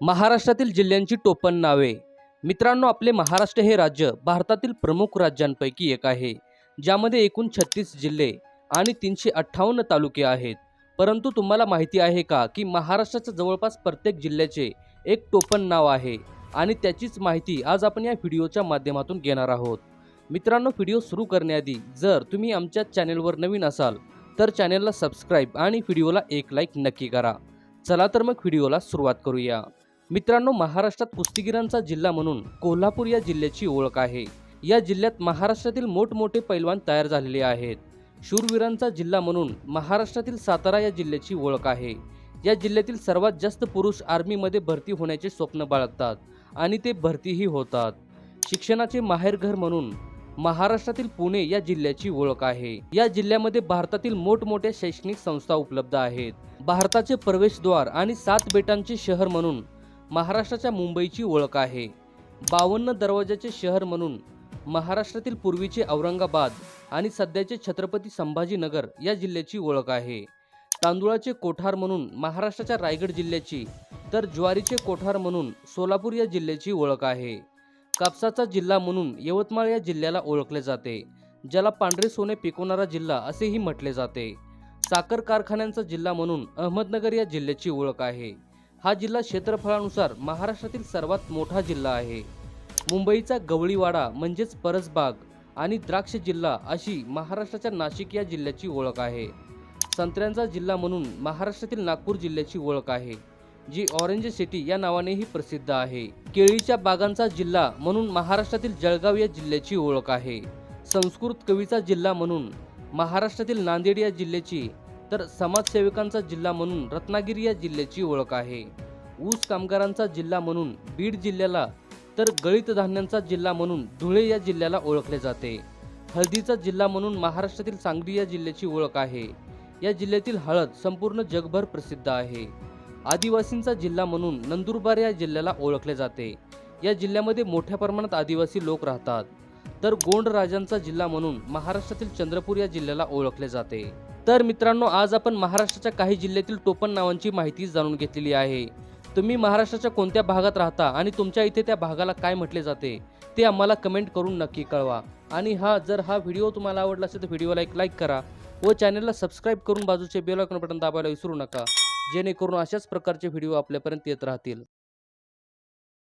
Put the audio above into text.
महाराष्ट्रातील जिल्ह्यांची टोपण नावे. मित्रांनो आपले महाराष्ट्र हे राज्य भारतातील प्रमुख राज्यांपैकी एक आहे ज्यामध्ये एकूण छत्तीस जिल्हे आणि तीनशे अठ्ठावन्न तालुके आहेत. परंतु तुम्हाला माहिती आहे का की महाराष्ट्राच्या जवळपास प्रत्येक जिल्ह्याचे एक टोपण नाव आहे आणि त्याचीच माहिती आज आपण या व्हिडिओच्या माध्यमातून घेणार आहोत. मित्रांनो व्हिडिओ सुरू करण्याआधी जर तुम्ही आमच्या चॅनेलवर नवीन असाल तर चॅनेलला सबस्क्राईब आणि व्हिडिओला एक लाईक नक्की करा. चला तर मग व्हिडिओला सुरुवात करूया. मित्रांनो महाराष्ट्रात कुस्तीगिरांचा जिल्हा म्हणून कोल्हापूर या जिल्ह्याची ओळख आहे. या जिल्ह्यात महाराष्ट्रातील मोठमोठे पैलवान तयार झालेले आहेत. शूरवीरांचा जिल्हा म्हणून महाराष्ट्रातील सातारा या जिल्ह्याची ओळख आहे. या जिल्ह्यातील सर्वात जास्त पुरुष आर्मीमध्ये भरती होण्याचे स्वप्न बाळगतात आणि ते भरतीही होतात. शिक्षणाचे माहेरघर म्हणून महाराष्ट्रातील पुणे या जिल्ह्याची ओळख आहे. या जिल्ह्यामध्ये भारतातील मोठमोठ्या शैक्षणिक संस्था उपलब्ध आहेत. भारताचे प्रवेशद्वार आणि सात बेटांचे शहर म्हणून महाराष्ट्राच्या मुंबईची ओळख आहे. बावन्न दरवाजाचे शहर म्हणून महाराष्ट्रातील पूर्वीचे औरंगाबाद आणि सध्याचे छत्रपती संभाजीनगर या जिल्ह्याची ओळख आहे. तांदुळाचे कोठार म्हणून महाराष्ट्राच्या रायगड जिल्ह्याची तर ज्वारीचे कोठार म्हणून सोलापूर या जिल्ह्याची ओळख आहे. कापसाचा जिल्हा म्हणून यवतमाळ या जिल्ह्याला ओळखले जाते ज्याला पांढरे सोने पिकवणारा जिल्हा असेही म्हटले जाते. साखर कारखान्यांचा जिल्हा म्हणून अहमदनगर या जिल्ह्याची ओळख आहे. हा जिल्हा क्षेत्रफळानुसार महाराष्ट्रातील सर्वात मोठा जिल्हा आहे. मुंबईचा गवळीवाडा म्हणजेच परसबाग आणि द्राक्ष जिल्हा अशी महाराष्ट्राच्या नाशिक या जिल्ह्याची ओळख आहे. संत्र्यांचा जिल्हा म्हणून महाराष्ट्रातील नागपूर जिल्ह्याची ओळख आहे जी ऑरेंज सिटी या नावानेही प्रसिद्ध आहे. केळीच्या बागांचा जिल्हा म्हणून महाराष्ट्रातील जळगाव या जिल्ह्याची ओळख आहे. संस्कृत कवीचा जिल्हा म्हणून महाराष्ट्रातील नांदेड या जिल्ह्याची तर समाजसेवकांचा जिल्हा म्हणून रत्नागिरी या जिल्ह्याची ओळख आहे. ऊस कामगारांचा जिल्हा म्हणून बीड जिल्ह्याला तर गळीत धान्यांचा जिल्हा म्हणून धुळे या जिल्ह्याला ओळखले जाते. हळदीचा जिल्हा म्हणून महाराष्ट्रातील सांगली या जिल्ह्याची ओळख आहे. या जिल्ह्यातील हळद संपूर्ण जगभर प्रसिद्ध आहे. आदिवासींचा जिल्हा म्हणून नंदुरबार या जिल्ह्याला ओळखले जाते. या जिल्ह्यामध्ये मोठ्या प्रमाणात आदिवासी लोक राहतात. तर गोंड राजांचा जिल्हा म्हणून महाराष्ट्रातील चंद्रपूर या जिल्ह्याला ओळखले जाते. तर मित्रांनो आज आपण महाराष्ट्राच्या काही जिल्ह्यातील टोपण नावांची माहिती जाणून घेतलेली आहे. तुम्ही महाराष्ट्राच्या कोणत्या भागात राहता आणि तुमच्या इथे त्या भागाला काय म्हटले जाते ते आम्हाला कमेंट करून नक्की कळवा. आणि हा जर हा व्हिडिओ तुम्हाला आवडला असेल तर व्हिडिओला एक लाईक करा व चॅनलला सबस्क्राईब करून बाजूचे बेल आयकॉन बटन दाबायला विसरू नका जेणेकरून अशाच प्रकारचे व्हिडिओ आपल्यापर्यंत येत राहतील.